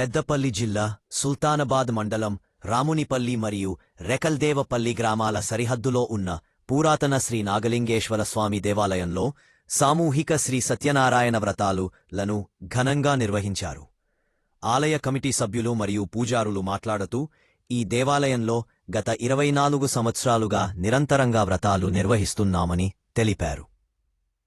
పెద్దపల్లి జిల్లా సుల్తానాబాద్ మండలం రామునిపల్లి మరియు రెకల్దేవపల్లి గ్రామాల సరిహద్దులో ఉన్న పురాతన శ్రీ నాగలింగేశ్వర స్వామి దేవాలయంలో సామూహిక శ్రీ సత్యనారాయణ వ్రతాలు లను ఘనంగా నిర్వహించారు. ఆలయ కమిటీ సభ్యులు మరియు పూజారులు మాట్లాడుతూ ఈ దేవాలయంలో గత ఇరవై నాలుగు సంవత్సరాలుగా నిరంతరంగా వ్రతాలు నిర్వహిస్తున్నామని తెలిపారు.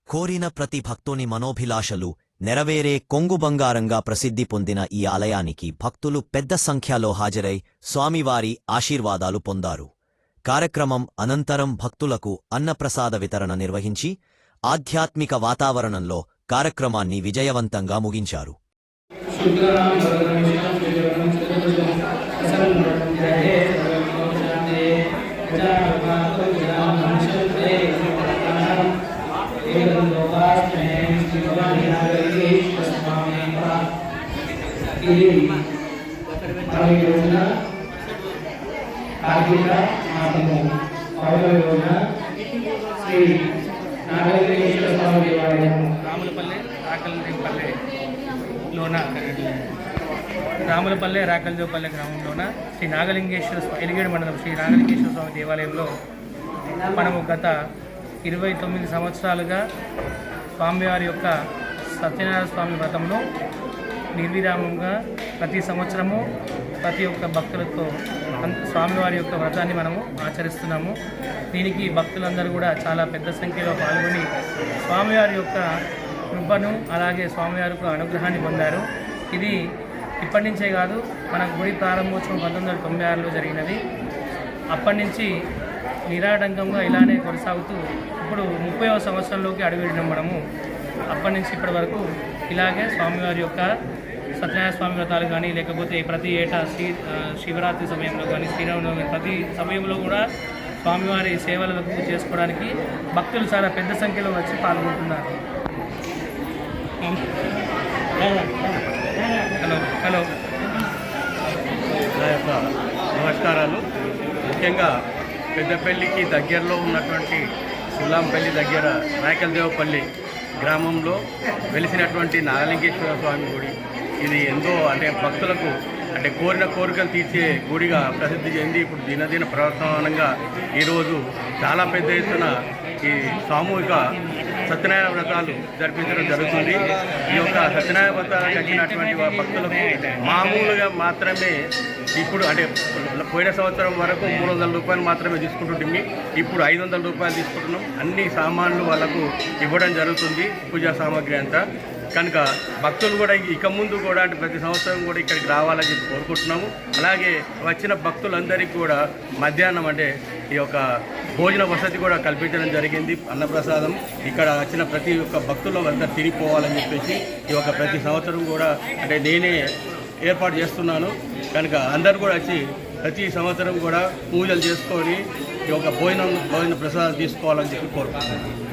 కోరిన ప్రతి భక్తుని మనోభిలాషలు నెరవేరే కొంగు బంగారంగా ప్రసిద్ధి పొందిన ఈ ఆలయానికి భక్తులు పెద్ద సంఖ్యలో హాజరై స్వామివారి ఆశీర్వాదాలు పొందారు. కార్యక్రమం అనంతరం భక్తులకు అన్నప్రసాద వితరణ నిర్వహించి ఆధ్యాత్మిక వాతావరణంలో కార్యక్రమాన్ని విజయవంతంగా ముగించారు. ఇది పదవి రోజున కార్తీక మాసము పదవ రోజున శ్రీ నాగేశ్వర స్వామి దేవాలయం. రాములపల్లె రాకలదేవపల్లె లోన రాములపల్లె రాకలదేవపల్లె గ్రామంలోన శ్రీ నాగలింగేశ్వర స్వామి ఎలిగేడు మండలం శ్రీ నాగలింగేశ్వర స్వామి దేవాలయంలో మనము గత ఇరవై తొమ్మిది సంవత్సరాలుగా స్వామివారి యొక్క సత్యనారాయణ స్వామి వ్రతంలో నిర్విరామంగా ప్రతి సంవత్సరము ప్రతి ఒక్క భక్తులతో స్వామివారి యొక్క వ్రతాన్ని మనము ఆచరిస్తున్నాము. దీనికి భక్తులందరూ కూడా చాలా పెద్ద సంఖ్యలో పాల్గొని స్వామివారి యొక్క కృపను అలాగే స్వామివారి యొక్క అనుగ్రహాన్ని పొందారు. ఇది ఇప్పటి నుంచే కాదు మన గుడి ప్రారంభోత్సవం పంతొమ్మిది వందల తొంభై ఆరులో జరిగినది. అప్పటి నుంచి నిరాటంకంగా ఇలానే కొనసాగుతూ ఇప్పుడు ముప్పైవ సంవత్సరంలోకి అడుగుపెట్టినాం మనము అప్పటి నుంచి ఇప్పటి వరకు ఇలాగే స్వామివారి యొక్క సత్యనారాయణ స్వామి వ్రతాలు కానీ లేకపోతే ప్రతి ఏటా శ్రీ శివరాత్రి సమయంలో కానీ శ్రీరామనవమి ప్రతి సమయంలో కూడా స్వామివారి సేవలకు చేసుకోవడానికి భక్తులు చాలా పెద్ద సంఖ్యలో వచ్చి పాల్గొంటున్నారు. Hello hello. నా యొక్క నమస్కారాలు. ముఖ్యంగా పెద్దపల్లికి దగ్గరలో ఉన్నటువంటి సుల్లాంపల్లి దగ్గర రాయకల్దేవపల్లి గ్రామంలో వెలిసినటువంటి నాగలింగేశ్వర స్వామి గుడి. ఇది ఎంతో అంటే భక్తులకు అంటే కోరిన కోరికలు తీర్చే గుడిగా ప్రసిద్ధి చెంది ఇప్పుడు దినదిన ప్రవర్తమానంగా ఈరోజు చాలా పెద్ద ఎత్తున ఈ సామూహిక సత్యనారాయణ వ్రతాలు జరిపించడం జరుగుతుంది. ఈ యొక్క సత్యనారాయణ వ్రతాలు వచ్చినటువంటి భక్తులకు మామూలుగా మాత్రమే ఇప్పుడు అంటే పోయిన సంవత్సరం వరకు మూడు వందల రూపాయలు మాత్రమే తీసుకుంటుంటే ఇప్పుడు ఐదు వందల రూపాయలు తీసుకుంటున్నాం. అన్ని సామాన్లు వాళ్ళకు ఇవ్వడం జరుగుతుంది పూజా సామాగ్రి అంతా. కనుక భక్తులు కూడా ఇక ముందు కూడా అంటే ప్రతి సంవత్సరం కూడా ఇక్కడికి రావాలని చెప్పి కోరుకుంటున్నాము. అలాగే వచ్చిన భక్తులందరికీ కూడా మధ్యాహ్నం అంటే ఈ యొక్క భోజన వసతి కూడా కల్పించడం జరిగింది అన్నప్రసాదం. ఇక్కడ వచ్చిన ప్రతి ఒక్క భక్తులు అంతా తిరిగిపోవాలని చెప్పేసి ఈ యొక్క ప్రతి సంవత్సరం కూడా అంటే నేనే ఏర్పాటు చేస్తున్నాను. కనుక అందరు కూడా వచ్చి ప్రతి సంవత్సరం కూడా పూజలు చేసుకొని ఈ యొక్క భోజనం భోజన ప్రసాదం తీసుకోవాలని చెప్పి కోరుకుంటున్నాను